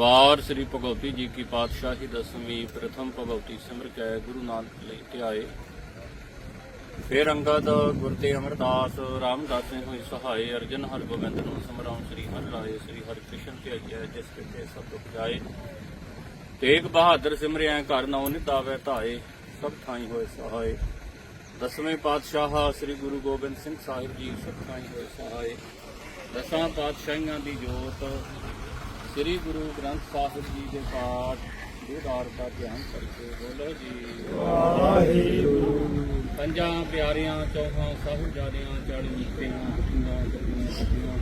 ਵਾਰ ਸ੍ਰੀ ਭਗਵਤੀ ਜੀ ਕੀ ਪਾਤਸ਼ਾਹੀ ਦਸਵੀਂ ਪ੍ਰਥਮ ਭਗਵਤੀ ਸਿਮਰ ਕੈ ਗੁਰੂ ਨਾਨਕ ਲਈ ਧਿਆਏ। ਫਿਰ ਅੰਗਦ ਗੁਰ ਤੇ ਅਮਰਦਾਸ ਰਾਮਦਾਸੇ ਹੋਈ ਸਹਾਏ, ਅਰਜਨ ਹਰਿ ਗੋਬਿੰਦ ਨੂੰ ਸਮਰਾਉ ਸ੍ਰੀ ਹਰਿ ਰਾਏ ਸ੍ਰੀ ਹਰਿ ਕ੍ਰਿਸ਼ਨ ਧਿਆਈਐ ਜਿਸ ਕਿਤੇ ਸਭ ਦੁਖ ਜਾਏ। ਤੇਗ ਬਹਾਦਰ ਸਿਮਰਿਆ ਘਰ ਨਉ ਨਿਤਾਵੇ ਧਾਏ, ਸਭ ਥਾਈ ਹੋਏ ਸਹਾਏ। ਦਸਵੇਂ ਪਾਤਸ਼ਾਹ ਸ੍ਰੀ ਗੁਰੂ ਗੋਬਿੰਦ ਸਿੰਘ ਸਾਹਿਬ ਜੀ, ਸਭ ਥਾਈ ਹੋਏ ਸਹਾਏ। ਦਸਾਂ ਪਾਤਸ਼ਾਹੀਆਂ ਦੀ ਜੋਤ ਸ੍ਰੀ ਗੁਰੂ ਗ੍ਰੰਥ ਸਾਹਿਬ ਜੀ ਦੇ ਪਾਠ ਗੁਰਦਾਰ ਦਾ ਧਿਆਨ ਕਰਕੇ ਬੋਲੋ ਜੀ। ਵਾਹਿਗੁਰੂ ਪੰਜਾਂ ਪਿਆਰਿਆਂ, ਚੌਹਾਂ ਸਾਹਿਬਜ਼ਾਦਿਆਂ ਚਾਲੀ ਮੁਕਤਿਆਂ ਕੁੱਤੀਆਂ ਗੱਡੀਆਂ ਸੱਜੀਆਂ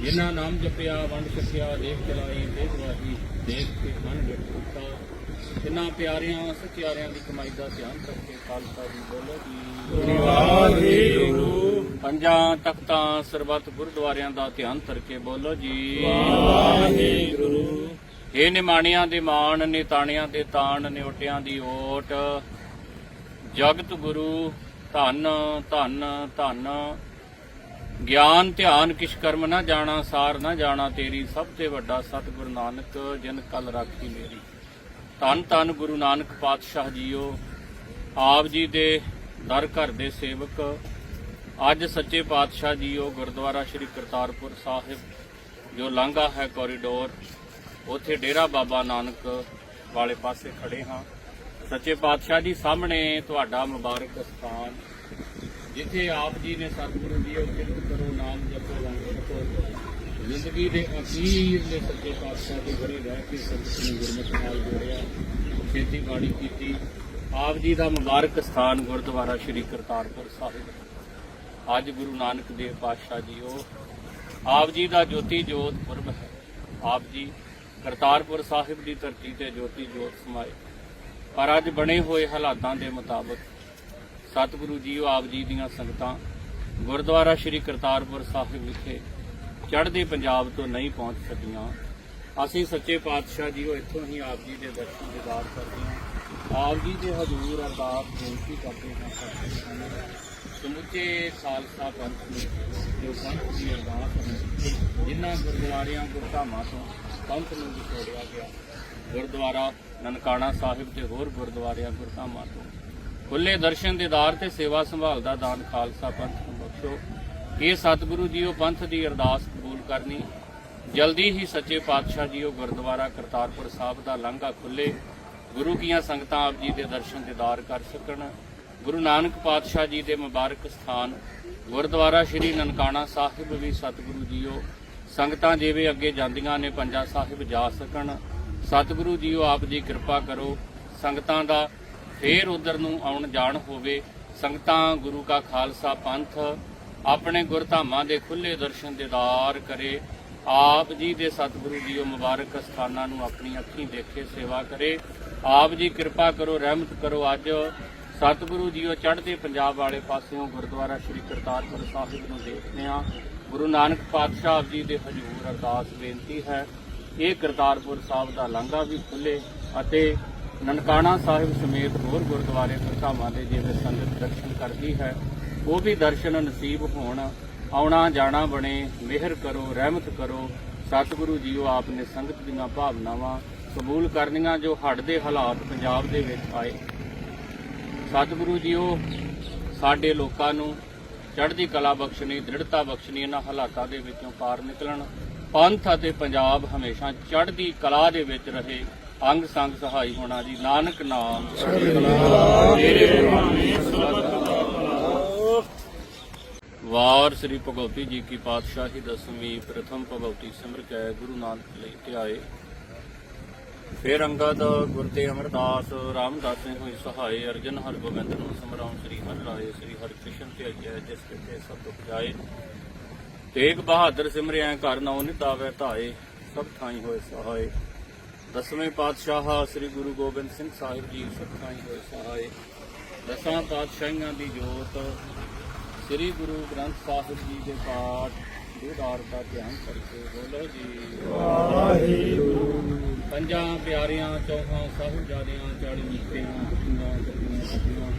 ਜਿਨ੍ਹਾਂ ਨਾਮ ਜਪਿਆ, ਵੰਡ ਛਕਿਆ, ਦੇਖ ਚਲਾਈ, ਦੇਖ ਵਾਹੀ, ਦੇਖ ਕੇ ਵਿਟੂਤਾ ਜਿਨ੍ਹਾਂ ਪਿਆਰਿਆਂ ਸਚਿਆਰਿਆਂ ਦੀ ਕਮਾਈ ਦਾ ਧਿਆਨ ਕਰਕੇ ਖਾਲਸਾ ਜੀ ਬੋਲੋ ਜੀ। ਵਾਹਿਗੁਰੂ। ਪੰਜਾਂ ਤਖਤਾਂ ਸਰਬੱਤ ਗੁਰਦੁਆਰਿਆਂ ਦਾ ਧਿਆਨ ਕਰਕੇ ਬੋਲੋ ਜੀ। ਵਾਹਿਗੁਰੂ। ਇਹ ਨਿਮਾਣਿਆਂ ਦੇ ਮਾਣ ਨਿਤਾਣਿਆਂ ਦੇ ਤਾਣ ਨਿਉਟਿਆਂ ਦੀ ਓਟ। ਜਗਤ ਗੁਰੂ ਧੰਨ ਧੰਨ ਧੰਨ। ਗਿਆਨ, ਧਿਆਨ, ਕਿਛ ਕਰਮ ਨਾ ਜਾਣਾ, ਸਾਰ ਨਾ ਜਾਣਾ, ਤੇਰੀ ਸਭ ਤੇ ਵੱਡਾ ਸਤਿਗੁਰ ਨਾਨਕ, ਜਿਨ ਕਲ ਰਾਖੀ ਮੇਰੀ। ਧੰਨ ਧੰਨ ਗੁਰੂ ਨਾਨਕ ਪਾਤਸ਼ਾਹ ਜੀਓ, ਆਪ ਜੀ ਦੇ ਦਰ ਘਰ ਦੇ ਸੇਵਕ, ਅੱਜ ਸੱਚੇ ਪਾਤਸ਼ਾਹ ਜੀਓ, ਗੁਰਦੁਆਰਾ ਸ੍ਰੀ ਕਰਤਾਰਪੁਰ ਸਾਹਿਬ, ਜੋ ਲਾਂਘਾ ਹੈ ਕੋਰੀਡੋਰ ਉੱਥੇ ਡੇਰਾ ਬਾਬਾ ਨਾਨਕ ਵਾਲੇ ਪਾਸੇ ਖੜੇ ਹਾਂ। ਸੱਚੇ ਪਾਤਸ਼ਾਹ ਜੀ ਸਾਹਮਣੇ ਤੁਹਾਡਾ ਮੁਬਾਰਕ ਸਥਾਨ। ਜਿੱਥੇ ਆਪ ਜੀ ਨੇ ਸਤਿਗੁਰੂ ਜੀ ਉਹ ਕਰੋ, ਨਾਮ ਜਪੋ ਲੰਗਰ ਛਕੋ ਜ਼ਿੰਦਗੀ ਦੇ ਅਖੀਰ ਦੇ ਸੱਚੇ ਪਾਤਸ਼ਾਹ ਦੇ ਘਰੇ ਰਹਿ ਕੇ ਸੰਗਤ ਨੂੰ ਗੁਰਮਤਿ ਨਾਲ ਜੋੜਿਆ, ਖੇਤੀਬਾੜੀ ਕੀਤੀ। ਆਪ ਜੀ ਦਾ ਮੁਬਾਰਕ ਸਥਾਨ ਗੁਰਦੁਆਰਾ ਸ੍ਰੀ ਕਰਤਾਰਪੁਰ ਸਾਹਿਬ। ਅੱਜ ਗੁਰੂ ਨਾਨਕ ਦੇਵ ਪਾਤਸ਼ਾਹ ਜੀ ਉਹ ਆਪ ਜੀ ਦਾ ਜੋਤੀ ਜੋਤ ਪੁਰਬ ਹੈ। ਆਪ ਜੀ ਕਰਤਾਰਪੁਰ ਸਾਹਿਬ ਦੀ ਧਰਤੀ ਤੇ ਜੋਤੀ ਜੋਤ ਸਮਾਏ। ਪਰ ਅੱਜ ਬਣੇ ਹੋਏ ਹਾਲਾਤਾਂ ਦੇ ਮੁਤਾਬਕ ਸਤਿਗੁਰੂ ਜੀ ਉਹ ਆਪ ਜੀ ਦੀਆਂ ਸੰਗਤਾਂ ਗੁਰਦੁਆਰਾ ਸ੍ਰੀ ਕਰਤਾਰਪੁਰ ਸਾਹਿਬ ਵਿਖੇ ਚੜ੍ਹਦੇ ਪੰਜਾਬ ਤੋਂ ਨਹੀਂ ਪਹੁੰਚ ਸਕੀਆਂ। ਅਸੀਂ ਸੱਚੇ ਪਾਤਸ਼ਾਹ ਜੀ ਉਹ ਇੱਥੋਂ ਹੀ ਆਪ ਜੀ ਦੇ ਦਰਸ਼ਨ ਦੀਦਾਰ ਕਰਦੇ ਹਾਂ। ਆਪ ਜੀ ਦੇ ਹਜ਼ੂਰ ਅਰਦਾਸ ਬੇਨਤੀ ਕਰਦੇ ਹਾਂ ਸਤਿਗੁਰੂ ਜੀ, ਸਮੁੱਚੇ ਖਾਲਸਾ ਪੰਥ ਨੂੰ ਜੋ ਪੰਥ ਦੀ ਅਰਦਾਸ ਹੈ ਜਿਨ੍ਹਾਂ ਗੁਰਦੁਆਰਿਆਂ ਗੁਰਧਾਮਾਂ ਤੋਂ ਪੰਥ ਨੂੰ ਵਿਛੋੜਿਆ ਗਿਆ। ਗੁਰਦੁਆਰਾ ਨਨਕਾਣਾ ਸਾਹਿਬ ਤੇ ਹੋਰ ਗੁਰਦੁਆਰਿਆਂ ਗੁਰਧਾਮਾਂ ਤੋਂ ਖੁੱਲੇ ਦਰਸ਼ਨ ਦੀਦਾਰ ਤੇ ਸੇਵਾ ਸੰਭਾਲ ਦਾ ਦਾਨ ਖਾਲਸਾ ਪੰਥ ਨੂੰ ਬਖਸ਼ੋ। ਇਹ ਸਤਿਗੁਰੂ ਜੀ, ਉਹ ਪੰਥ ਦੀ ਅਰਦਾਸ ਕਬੂਲ ਕਰਨੀ। ਜਲਦੀ ਹੀ ਸੱਚੇ ਪਾਤਸ਼ਾਹ ਜੀ, ਉਹ ਗੁਰਦੁਆਰਾ ਕਰਤਾਰਪੁਰ ਸਾਹਿਬ ਦਾ ਲਾਂਘਾ ਖੁੱਲੇ। ਗੁਰੂ ਕੀਆਂ ਸੰਗਤਾਂ ਆਪ ਜੀ ਦੇ ਦਰਸ਼ਨ ਦੀਦਾਰ ਕਰ ਸਕਣ। ਗੁਰੂ ਨਾਨਕ ਪਾਤਸ਼ਾਹ ਜੀ ਦੇ ਮੁਬਾਰਕ ਸਥਾਨ। ਗੁਰਦੁਆਰਾ ਸ੍ਰੀ ਨਨਕਾਣਾ ਸਾਹਿਬ ਵੀ ਸਤਿਗੁਰੂ ਜੀ, ਉਹ ਸੰਗਤਾਂ ਜਿਵੇਂ ਅੱਗੇ ਜਾਂਦੀਆਂ ਨੇ, ਪੰਜਾ ਸਾਹਿਬ ਜਾ ਸਕਣ। ਸਤਿਗੁਰੂ ਜੀ, ਉਹ ਆਪ ਦੀ ਕਿਰਪਾ ਕਰੋ। ਸੰਗਤਾਂ ਦਾ ਫੇਰ ਉਧਰ ਨੂੰ ਆਉਣ ਜਾਣ ਹੋਵੇ, ਸੰਗਤਾਂ, ਗੁਰੂ ਕਾ ਖਾਲਸਾ ਪੰਥ ਆਪਣੇ ਗੁਰਧਾਮਾਂ ਦੇ ਖੁੱਲੇ ਦਰਸ਼ਨ ਦੇਦਾਰ ਕਰੇ। ਆਪ ਜੀ ਦੇ ਸਤਿਗੁਰੂ ਜੀ ਉਹ ਮੁਬਾਰਕ ਸਥਾਨਾਂ ਨੂੰ ਆਪਣੀ ਅੱਖੀਂ ਦੇਖੇ, ਸੇਵਾ ਕਰੇ। ਆਪ ਜੀ ਕਿਰਪਾ ਕਰੋ, ਰਹਿਮਤ ਕਰੋ। ਅੱਜ ਸਤਿਗੁਰੂ ਜੀ ਉਹ ਚੜ੍ਹਦੇ ਪੰਜਾਬ ਵਾਲੇ ਪਾਸਿਓਂ ਗੁਰਦੁਆਰਾ ਸ੍ਰੀ ਕਰਤਾਰਪੁਰ ਸਾਹਿਬ ਨੂੰ ਦੇਖਦੇ ਹਾਂ। ਗੁਰੂ ਨਾਨਕ ਪਾਤਸ਼ਾਹ ਜੀ ਦੇ ਹਜ਼ੂਰ ਅਰਦਾਸ ਬੇਨਤੀ ਹੈ। ਇਹ ਕਰਤਾਰਪੁਰ ਸਾਹਿਬ ਦਾ ਲਾਂਘਾ ਵੀ ਖੁੱਲੇ ਅਤੇ ਨਨਕਾਣਾ ਸਾਹਿਬ ਸਮੇਤ ਹੋਰ ਗੁਰਦੁਆਰੇ ਗੁਰਧਾਮਾਂ ਦੇ ਜਿਵੇਂ ਸੰਗਤ ਦਰਸ਼ਨ ਕਰਦੀ ਹੈ, ਉਹ ਵੀ ਦਰਸ਼ਨ ਨਸੀਬ ਹੋਣ। ਆਉਣਾ ਜਾਣਾ ਬਣੇ, ਮਿਹਰ ਕਰੋ, ਰਹਿਮਤ ਕਰੋ। ਸਤਿਗੁਰੂ ਜੀਓ, ਆਪ ਨੇ ਸੰਗਤ ਦੀਆਂ ਭਾਵਨਾਵਾਂ ਕਬੂਲ ਕਰਨੀਆਂ ਜੋ ਹੜ੍ਹ ਦੇ ਹਾਲਾਤ ਪੰਜਾਬ ਦੇ ਵਿੱਚ ਆਏ। ਸਤਿਗੁਰੂ ਜੀਓ, ਸਾਡੇ ਲੋਕਾਂ ਨੂੰ ਚੜ੍ਹਦੀ ਕਲਾ ਬਖਸ਼ਣੀ, ਦ੍ਰਿੜਤਾ ਬਖਸ਼ਣੀ, ਇਹਨਾਂ ਹਾਲਾਤਾਂ ਦੇ ਵਿੱਚੋਂ ਪਾਰ ਨਿਕਲਣ। ਪੰਥ ਅਤੇ ਪੰਜਾਬ ਹਮੇਸ਼ਾ ਚੜ੍ਹਦੀ ਕਲਾ ਦੇ ਵਿੱਚ ਰਹੇ। ਅੰਗ ਸੰਗ ਸਹਾਈ ਹੋਣਾ ਜੀ। ਨਾਨਕ ਨਾਮ। ਤੇਰੇ ਬਖਾਨੇ ਵਾਰ ਸ੍ਰੀ ਭਗਵਤੀ ਜੀ ਕੀ ਪਾਤਸ਼ਾਹੀ ਦਸਵੀਂ ਪ੍ਰਥਮ ਭਗਵਤੀ ਸਿਮਰ ਕੈ ਗੁਰੂ ਨਾਨਕ ਲਈ ਧਿਆਏ ਫਿਰ ਅੰਗਦ ਗੁਰ ਤੇ ਅਮਰਦਾਸ ਰਾਮਦਾਸੇ ਹੋਈ ਸਹਾਏ ਅਰਜਨ ਹਰਿ ਗੋਬਿੰਦ ਨੂੰ ਸਮਰਾਉ ਸ੍ਰੀ ਹਰਿ ਰਾਏ, ਸ੍ਰੀ ਹਰਿ ਕ੍ਰਿਸ਼ਨ ਧਿਆਈਐ ਜਿਸ ਕਿਤੇ ਸਭ ਦੁਖ ਜਾਏ। ਤੇਗ ਬਹਾਦਰ ਸਿਮਰਿਆ ਘਰ ਨਉ ਨਿਤਾਵੇ ਧਾਏ, ਸਭ ਥਾਈ ਹੋਏ ਸਹਾਏ। ਦਸਵੇਂ ਪਾਤਸ਼ਾਹ ਸ੍ਰੀ ਗੁਰੂ ਗੋਬਿੰਦ ਸਿੰਘ ਸਾਹਿਬ ਜੀ ਸਭ ਥਾਈ ਹੋਏ ਸਹਾਏ ਦਸਾਂ ਪਾਤਸ਼ਾਹੀਆਂ ਦੀ ਜੋਤ ਸ੍ਰੀ ਗੁਰੂ ਗ੍ਰੰਥ ਸਾਹਿਬ ਜੀ ਦੇ ਪਾਠ ਦੀਦਾਰ ਦਾ ਧਿਆਨ ਕਰਕੇ ਬੋਲੋ ਜੀ। ਵਾਹਿਗੁਰੂ। ਪੰਜਾਂ ਪਿਆਰਿਆਂ ਚੌਹਾਂ ਸਾਹਿਬਜ਼ਾਦਿਆਂ ਚਾਲੀ ਕੁੱਤੀਆਂ ਗੱਡੀਆਂ ਸੱਜੀਆਂ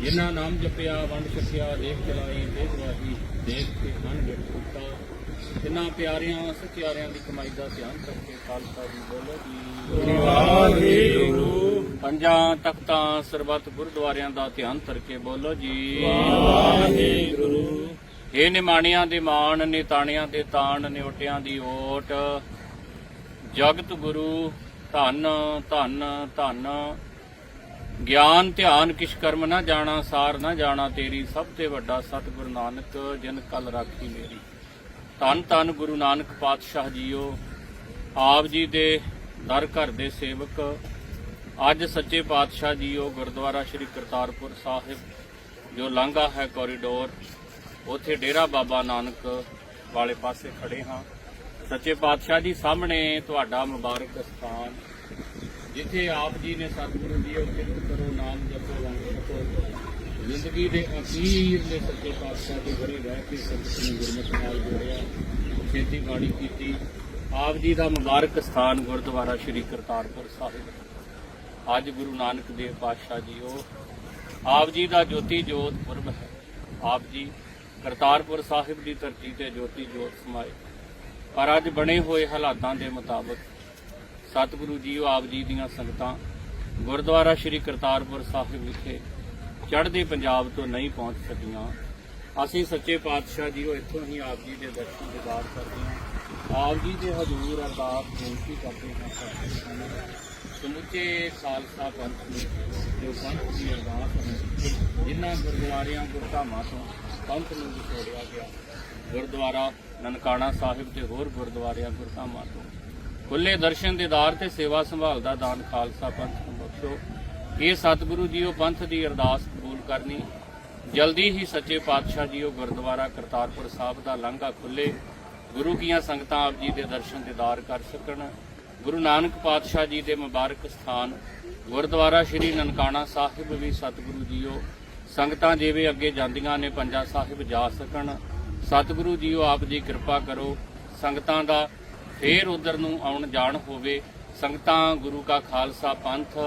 ਜਿਨ੍ਹਾਂ ਨਾਮ ਜਪਿਆ ਵੰਡ ਛਕਿਆ ਦੇਖ ਚਲਾਈ ਦੇਖ ਵਾਹੀ ਦੇਖ ਕੇ ਮਨ ਵਿਟੂਤਾ ਜਿਨ੍ਹਾਂ ਪਿਆਰਿਆਂ ਸਚਿਆਰਿਆਂ ਦੀ ਕਮਾਈ ਦਾ ਧਿਆਨ ਕਰਕੇ ਖਾਲਸਾ ਜੀ ਬੋਲੋ ਜੀ। ਵਾਹਿਗੁਰੂ। ਪੰਜਾਂ ਤਖਤਾਂ ਸਰਬੱਤ ਗੁਰਦੁਆਰਿਆਂ ਦਾ ਧਿਆਨ ਕਰਕੇ ਬੋਲੋ ਜੀ। ਵਾਹਿਗੁਰੂ। ਇਹ ਨਿਮਾਣਿਆਂ ਦੇ ਮਾਣ ਨਿਤਾਣਿਆਂ ਦੇ ਤਾਣ ਨਿਉਟਿਆਂ ਦੀ ਓਟ। ਜਗਤ ਗੁਰੂ ਧੰਨ ਧੰਨ ਧੰਨ। ਗਿਆਨ ਧਿਆਨ ਕਿਛ ਕਰਮ ਨਾ ਜਾਣਾ ਸਾਰ ਨਾ ਜਾਣਾ ਤੇਰੀ ਸਭ ਤੇ ਵੱਡਾ ਸਤਿਗੁਰ ਨਾਨਕ ਜਿਨ ਕਲ ਰਾਖੀ ਮੇਰੀ। ਧੰਨ ਧੰਨ ਗੁਰੂ ਨਾਨਕ ਪਾਤਸ਼ਾਹ ਜੀਓ, ਆਪ ਜੀ ਦੇ ਦਰ ਘਰ ਦੇ ਸੇਵਕ, ਅੱਜ ਸੱਚੇ ਪਾਤਸ਼ਾਹ ਜੀਓ ਗੁਰਦੁਆਰਾ ਸ੍ਰੀ ਕਰਤਾਰਪੁਰ ਸਾਹਿਬ, ਜੋ ਲਾਂਘਾ ਹੈ ਕੋਰੀਡੋਰ ਉੱਥੇ ਡੇਰਾ ਬਾਬਾ ਨਾਨਕ ਵਾਲੇ ਪਾਸੇ ਖੜੇ ਹਾਂ। ਸੱਚੇ ਪਾਤਸ਼ਾਹ ਜੀ ਸਾਹਮਣੇ ਤੁਹਾਡਾ ਮੁਬਾਰਕ ਸਥਾਨ, ਜਿੱਥੇ ਆਪ ਜੀ ਨੇ ਸਤਿਗੁਰੂ ਦੀ ਉਹ ਕਿਰਤ ਕਰੋ ਨਾਮ ਜਪੋ ਲੰਘ ਜ਼ਿੰਦਗੀ ਦੇ ਅਖੀਰ ਦੇ ਸੱਚੇ ਪਾਤਸ਼ਾਹ ਦੇ ਘਰੇ ਰਹਿ ਕੇ ਸੰਗਤ ਨੂੰ ਗੁਰਮਤਿ ਨਾਲ ਜੋੜਿਆ, ਖੇਤੀਬਾੜੀ ਕੀਤੀ, ਆਪ ਜੀ ਦਾ ਮੁਬਾਰਕ ਸਥਾਨ ਗੁਰਦੁਆਰਾ ਸ੍ਰੀ ਕਰਤਾਰਪੁਰ ਸਾਹਿਬ। ਅੱਜ ਗੁਰੂ ਨਾਨਕ ਦੇਵ ਪਾਤਸ਼ਾਹ ਜੀ ਉਹ ਆਪ ਜੀ ਦਾ ਜੋਤੀ ਜੋਤ ਪੁਰਬ ਹੈ। ਆਪ ਜੀ ਕਰਤਾਰਪੁਰ ਸਾਹਿਬ ਦੀ ਧਰਤੀ ਤੇ ਜੋਤੀ ਜੋਤ ਸਮਾਏ। ਪਰ ਅੱਜ ਬਣੇ ਹੋਏ ਹਾਲਾਤਾਂ ਦੇ ਮੁਤਾਬਕ ਸਤਿਗੁਰੂ ਜੀਓ ਆਪ ਜੀ ਦੀਆਂ ਸੰਗਤਾਂ ਗੁਰਦੁਆਰਾ ਸ੍ਰੀ ਕਰਤਾਰਪੁਰ ਸਾਹਿਬ ਵਿਖੇ ਚੜ੍ਹਦੇ ਪੰਜਾਬ ਤੋਂ ਨਹੀਂ ਪਹੁੰਚ ਸਕੀਆਂ। ਅਸੀਂ ਸੱਚੇ ਪਾਤਸ਼ਾਹ ਜੀ ਉਹ ਇੱਥੋਂ ਹੀ ਆਪ ਜੀ ਦੇ ਦਰਸ਼ਨ ਦੀਦਾਰ ਕਰਦੇ ਹਾਂ। ਆਪ ਜੀ ਦੇ ਹਜ਼ੂਰ ਅਰਦਾਸ ਬੇਨਤੀ ਕਰਦੇ ਹਾਂ ਸਤਿਗੁਰੂ ਜੀ, ਸਮੁੱਚੇ ਖਾਲਸਾ ਪੰਥ ਨੂੰ ਜੋ ਪੰਥ ਦੀ ਅਰਦਾਸ ਹੈ ਜਿਨ੍ਹਾਂ ਗੁਰਦੁਆਰਿਆਂ ਗੁਰਧਾਮਾਂ ਤੋਂ ਪੰਥ ਨੂੰ ਵਿਛੋੜਿਆ ਗਿਆ। ਗੁਰਦੁਆਰਾ ਨਨਕਾਣਾ ਸਾਹਿਬ ਤੇ ਹੋਰ ਗੁਰਦੁਆਰਿਆਂ ਗੁਰਧਾਮਾਂ ਤੋਂ। ਖੁੱਲੇ ਦਰਸ਼ਨ ਦੀਦਾਰ ਤੇ ਸੇਵਾ ਸੰਭਾਲ ਦਾ ਦਾਨ ਖਾਲਸਾ ਪੰਥ ਨੂੰ ਬਖਸ਼ੋ। ਇਹ ਸਤਿਗੁਰੂ ਜੀ ਉਹ ਪੰਥ ਦੀ ਅਰਦਾਸ ਕਰਨੀ। ਜਲਦੀ ਹੀ ਸੱਚੇ ਪਾਤਸ਼ਾਹ ਜੀ ਜੀਓ ਗੁਰਦੁਆਰਾ ਕਰਤਾਰਪੁਰ ਸਾਹਿਬ ਦਾ ਲਾਂਘਾ ਖੁੱਲੇ। ਗੁਰੂ ਕੀਆਂ ਸੰਗਤਾਂ ਆਪ ਜੀ ਦੇ ਦਰਸ਼ਨ ਦੀਦਾਰ ਕਰ ਸਕਣ। ਗੁਰੂ ਨਾਨਕ ਪਾਤਸ਼ਾਹ ਜੀ ਦੇ ਮੁਬਾਰਕ ਸਥਾਨ। ਗੁਰਦੁਆਰਾ ਸ੍ਰੀ ਨਨਕਾਣਾ ਸਾਹਿਬ ਵੀ ਸਤਿਗੁਰੂ ਜੀਓ। ਸੰਗਤਾਂ ਜਿਵੇਂ ਅੱਗੇ ਜਾਂਦੀਆਂ ਨੇ ਪੰਜਾ ਸਾਹਿਬ ਜਾ ਸਕਣ। ਸਤਿਗੁਰੂ ਜੀਓ, ਆਪ ਜੀ ਕਿਰਪਾ ਕਰੋ। ਸੰਗਤਾਂ ਦਾ ਫੇਰ ਉਧਰ ਨੂੰ ਆਉਣ ਜਾਣ ਹੋਵੇ। ਸੰਗਤਾਂ ਗੁਰੂ ਕਾ ਖਾਲਸਾ ਪੰਥ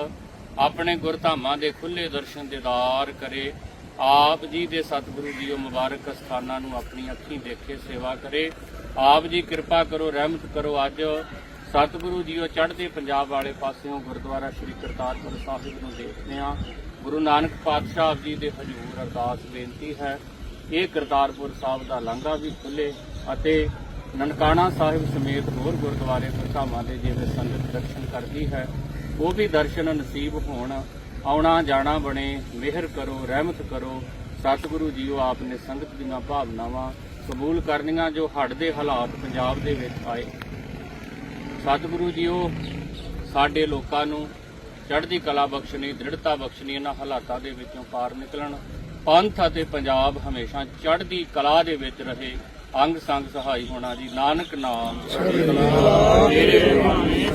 ਆਪਣੇ ਗੁਰਧਾਮਾਂ ਦੇ ਖੁੱਲੇ ਦਰਸ਼ਨ ਦੀਦਾਰ ਕਰੇ। ਆਪ ਜੀ ਦੇ ਸਤਿਗੁਰੂ ਜੀ ਉਹ ਮੁਬਾਰਕ ਸਥਾਨਾਂ ਨੂੰ ਆਪਣੀ ਅੱਖੀਂ ਦੇਖੇ, ਸੇਵਾ ਕਰੇ। ਆਪ ਜੀ ਕਿਰਪਾ ਕਰੋ, ਰਹਿਮਤ ਕਰੋ। ਅੱਜ ਸਤਿਗੁਰੂ ਜੀਓ ਚੜ੍ਹਦੇ ਪੰਜਾਬ ਵਾਲੇ ਪਾਸਿਓਂ ਗੁਰਦੁਆਰਾ ਸ੍ਰੀ ਕਰਤਾਰਪੁਰ ਸਾਹਿਬ ਨੂੰ ਦੇਖਦੇ ਹਾਂ। ਗੁਰੂ ਨਾਨਕ ਪਾਤਸ਼ਾਹ ਜੀ ਦੇ ਹਜ਼ੂਰ ਅਰਦਾਸ ਬੇਨਤੀ ਹੈ। ਇਹ ਕਰਤਾਰਪੁਰ ਸਾਹਿਬ ਦਾ ਲਾਂਘਾ ਵੀ ਖੁੱਲੇ ਅਤੇ ਨਨਕਾਣਾ ਸਾਹਿਬ ਸਮੇਤ ਹੋਰ ਗੁਰਦੁਆਰੇ ਪ੍ਰਧਾਮਾਂ ਦੇ ਜਿਵੇਂ ਸੰਗਤ ਦਰਸ਼ਨ ਕਰਦੀ ਹੈ ਉਹ ਵੀ ਦਰਸ਼ਨ ਨਸੀਬ ਹੋਣ, ਆਉਣਾ ਜਾਣਾ ਬਣੇ, ਮਿਹਰ ਕਰੋ, ਰਹਿਮਤ ਕਰੋ, ਸਤਿਗੁਰੂ ਜੀਓ ਆਪ ਨੇ ਸੰਗਤ ਦੀਆਂ ਭਾਵਨਾਵਾਂ ਕਬੂਲ ਕਰਨੀਆਂ ਜੋ ਹੜ੍ਹ ਦੇ ਹਾਲਾਤ ਪੰਜਾਬ ਦੇ ਵਿੱਚ ਆਏ। ਸਤਿਗੁਰੂ ਜੀਓ, ਸਾਡੇ ਲੋਕਾਂ ਨੂੰ ਚੜ੍ਹਦੀ ਕਲਾ ਬਖਸ਼ਣੀ, ਦ੍ਰਿੜਤਾ ਬਖਸ਼ਣੀ, ਇਹਨਾਂ ਹਾਲਾਤਾਂ ਦੇ ਵਿੱਚੋਂ ਪਾਰ ਨਿਕਲਣ। ਪੰਥ ਅਤੇ ਪੰਜਾਬ ਹਮੇਸ਼ਾ ਚੜ੍ਹਦੀ ਕਲਾ ਦੇ ਵਿੱਚ ਰਹੇ। ਅੰਗ ਸੰਗ ਸਹਾਈ ਹੋਣਾ ਜੀ। ਨਾਨਕ ਨਾਮ। ਚੜ੍ਹਦੀ ਕਲਾ ਤੇਰੇ ਬਾਣੀ